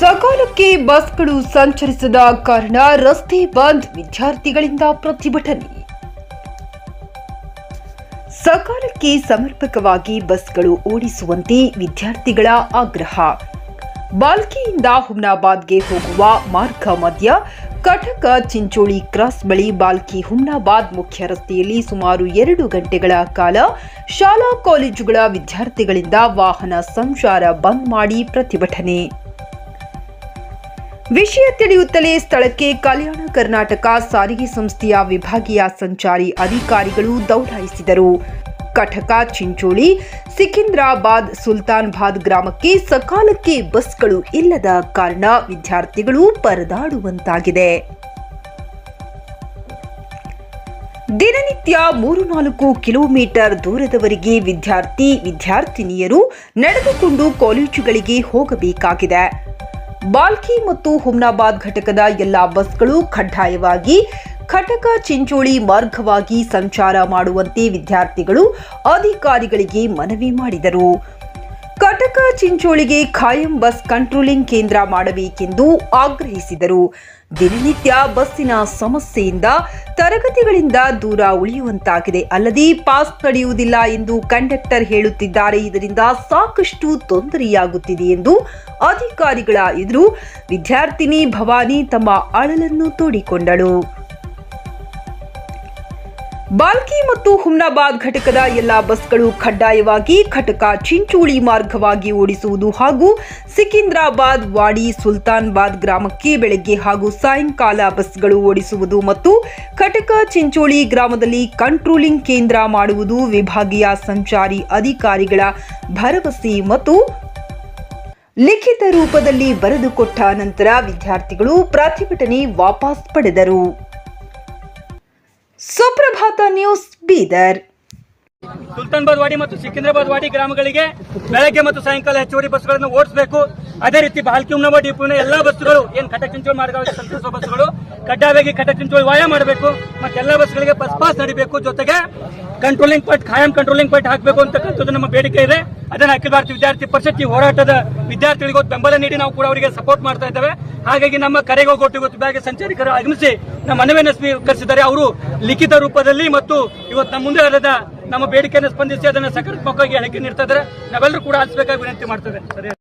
ಸಕಾಲಕ್ಕೆ ಬಸ್ಗಳು ಸಂಚರಿಸದ ಕಾರಣ ರಸ್ತೆ ಬಂದ್ ವಿದ್ಯಾರ್ಥಿಗಳಿಂದ ಪ್ರತಿಭಟನೆ. ಸಕಾಲಕ್ಕೆ ಸಮರ್ಪಕವಾಗಿ ಬಸ್ಗಳು ಓಡಿಸುವಂತೆ ವಿದ್ಯಾರ್ಥಿಗಳ ಆಗ್ರಹ. ಬಾಲ್ಕಿಯಿಂದ ಹುಮ್ನಾಬಾದ್ಗೆ ಹೋಗುವ ಮಾರ್ಗ ಮಧ್ಯ ಕಟಕ ಚಿಂಚೋಳಿ ಕ್ರಾಸ್ ಬಳಿ ಬಾಲ್ಕಿ ಹುಮ್ನಾಬಾದ್ ಮುಖ್ಯ ರಸ್ತೆಯಲ್ಲಿ ಸುಮಾರು ಎರಡು ಗಂಟೆಗಳ ಕಾಲ ಶಾಲಾ ಕಾಲೇಜುಗಳ ವಿದ್ಯಾರ್ಥಿಗಳಿಂದ ವಾಹನ ಸಂಚಾರ ಬಂದ್ ಮಾಡಿ ಪ್ರತಿಭಟನೆ. ವಿಷಯ ತಿಳಿಯುತ್ತಲೇ ಸ್ಥಳಕ್ಕೆ ಕಲ್ಯಾಣ ಕರ್ನಾಟಕ ಸಾರಿಗೆ ಸಂಸ್ಥೆಯ ವಿಭಾಗೀಯ ಸಂಚಾರಿ ಅಧಿಕಾರಿಗಳು ದೌಡಾಯಿಸಿದರು. ಕಟಕ, ಚಿಂಚೋಳಿ, ಸಿಕಿಂದ್ರಾಬಾದ್, ಸುಲ್ತಾನ್ಬಾದ್ ಗ್ರಾಮಕ್ಕೆ ಸಕಾಲಕ್ಕೆ ಬಸ್ಗಳು ಇಲ್ಲದ ಕಾರಣ ವಿದ್ಯಾರ್ಥಿಗಳು ಪರದಾಡುವಂತಾಗಿದೆ. ದಿನನಿತ್ಯ ಮೂರು ನಾಲ್ಕು ಕಿಲೋಮೀಟರ್ ದೂರದವರೆಗೆ ವಿದ್ಯಾರ್ಥಿ, ವಿದ್ಯಾರ್ಥಿನಿಯರು ನಡೆದುಕೊಂಡು ಕಾಲೇಜುಗಳಿಗೆ ಹೋಗಬೇಕಾಗಿದೆ. ಬಾಲ್ಕಿ ಮತ್ತು ಹುಮ್ನಾಬಾದ್ ಘಟಕದ ಎಲ್ಲಾ ಬಸ್ಗಳು ಕಡ್ಡಾಯವಾಗಿ ಘಟಕ ಚಿಂಚೋಳಿ ಮಾರ್ಗವಾಗಿ ಸಂಚಾರ ಮಾಡುವಂತೆ ವಿದ್ಯಾರ್ಥಿಗಳು ಅಧಿಕಾರಿಗಳಿಗೆ ಮನವಿ ಮಾಡಿದರು. ಕಟಕ ಚಿಂಚೋಳಿಗೆ ಖಾಯಂ ಬಸ್ ಕಂಟ್ರೋಲಿಂಗ್ ಕೇಂದ್ರ ಮಾಡಬೇಕೆಂದು ಆಗ್ರಹಿಸಿದರು. ದಿನನಿತ್ಯ ಬಸ್ಸಿನ ಸಮಸ್ಯೆಯಿಂದ ತರಗತಿಗಳಿಂದ ದೂರ ಉಳಿಯುವಂತಾಗಿದೆ. ಅಲ್ಲದೆ ಪಾಸ್ ಪಡೆಯುವುದಿಲ್ಲ ಎಂದು ಕಂಡಕ್ಟರ್ ಹೇಳುತ್ತಿದ್ದಾರೆ. ಇದರಿಂದ ಸಾಕಷ್ಟು ತೊಂದರೆಯಾಗುತ್ತಿದೆ ಎಂದು ಅಧಿಕಾರಿಗಳ ಎದುರು ವಿದ್ಯಾರ್ಥಿನಿ ಭವಾನಿ ತಮ್ಮ ಅಳಲನ್ನು ತೋಡಿಕೊಂಡಳು. ಬಾಲ್ಕಿ ಮತ್ತು ಹುಮ್ನಾಬಾದ್ ಘಟಕದ ಎಲ್ಲಾ ಬಸ್ಗಳು ಕಡ್ಡಾಯವಾಗಿ ಘಟಕ ಚಿಂಚೋಳಿ ಮಾರ್ಗವಾಗಿ ಓಡಿಸುವುದು ಹಾಗೂ ಸಿಕಿಂದ್ರಾಬಾದ್ ವಾಡಿ ಸುಲ್ತಾನ್ಬಾದ್ ಗ್ರಾಮಕ್ಕೆ ಬೆಳಗ್ಗೆ ಹಾಗೂ ಸಾಯಂಕಾಲ ಬಸ್ಗಳು ಓಡಿಸುವುದು ಮತ್ತು ಘಟಕ ಚಿಂಚೋಳಿ ಗ್ರಾಮದಲ್ಲಿ ಕಂಟ್ರೋಲಿಂಗ್ ಕೇಂದ್ರ ಮಾಡುವುದು ವಿಭಾಗೀಯ ಸಂಚಾರಿ ಅಧಿಕಾರಿಗಳ ಭರವಸೆ ಮತ್ತು ಲಿಖಿತ ರೂಪದಲ್ಲಿ ಬರೆದುಕೊಟ್ಟ ನಂತರ ವಿದ್ಯಾರ್ಥಿಗಳು ಪ್ರತಿಭಟನೆ ವಾಪಸ್ ಪಡೆದರು. ಸುಪ್ರಭಾತ ನ್ಯೂಸ್ ಬೀದರ್. ಸುಲ್ತಾನ್ಬಾದ್ ವಾಡಿ ಮತ್ತು ಸಿಕಿಂದ್ರಾಬಾದ್ ವಾಡಿ ಗ್ರಾಮಗಳಿಗೆ ಬೆಳಗ್ಗೆ ಮತ್ತು ಸಾಯಂಕಾಲ ಹೆಚ್ಚುವರಿ ಬಸ್ಗಳನ್ನು ಓಡಿಸಬೇಕು. ಅದೇ ರೀತಿ ಬಾಲ್ಕಿ, ಉಮ್ನವ ಡಿಪೋನ ಎಲ್ಲಾ ಬಸ್ಗಳು ಏನ್ ಕಟಕ್ ಚಿಂಚೋಳಿ ಮಾರ್ಗವಾಗಿ ಸಂಚರಿಸುವ ಬಸ್ಗಳು, ಕಡ್ಡಾಯವಾಗಿ ಕಟಕ್ ಚಿಂಚೋಳಿ ವಾಯ ಮಾಡಬೇಕು. ಮತ್ತೆ ಎಲ್ಲಾ ಬಸ್ಗಳಿಗೆ ಬಸ್ ಪಾಸ್ ನಡಿಬೇಕು. ಜೊತೆಗೆ ಕಂಟ್ರೋಲಿಂಗ್ ಪಾಯಿಂಟ್ ಖಾಯಂ ಕಂಟ್ರೋಲಿಂಗ್ ಪಾಯಿಂಟ್ ಹಾಕಬೇಕು ಅಂತಕ್ಕಂಥದ್ದು ನಮ್ಮ ಬೇಡಿಕೆ ಇದೆ. ಅದನ್ನ ಅಖಿಲ ಭಾರತೀಯ ವಿದ್ಯಾರ್ಥಿ ಪರಿಷತ್ ಹೋರಾಟದ ವಿದ್ಯಾರ್ಥಿಗಳಿಗೂ ಬೆಂಬಲ ನೀಡಿ ನಾವು ಕೂಡ ಅವರಿಗೆ ಸಪೋರ್ಟ್ ಮಾಡ್ತಾ ಇದ್ದೇವೆ. ಹಾಗಾಗಿ ನಮ್ಮ ಕರೆಗೆ ಇವತ್ತು ಬ್ಯಾಗ್ ಸಂಚಾರಿಕರು ಆಗಮಿಸಿ ನಮ್ಮ ಮನವಿಯನ್ನು ಸ್ವೀಕರಿಸಿದ್ದಾರೆ. ಅವರು ಲಿಖಿತ ರೂಪದಲ್ಲಿ ಮತ್ತು ಇವತ್ತು ನಮ್ಮ ಮುಂದೆ ಅಲ್ಲದ ನಮ್ಮ ಬೇಡಿಕೆಯನ್ನು ಸ್ಪಂದಿಸಿ ಅದನ್ನು ಸಕಾರಾತ್ಮಕವಾಗಿ ಹೇಳಿಕೆ ನೀಡ್ತಾ ಇದ್ದಾರೆ. ನಾವೆಲ್ಲರೂ ಕೂಡ ಆಲಿಸಬೇಕಾಗಿ ವಿನಂತಿ ಮಾಡ್ತೇವೆ. ಸರಿ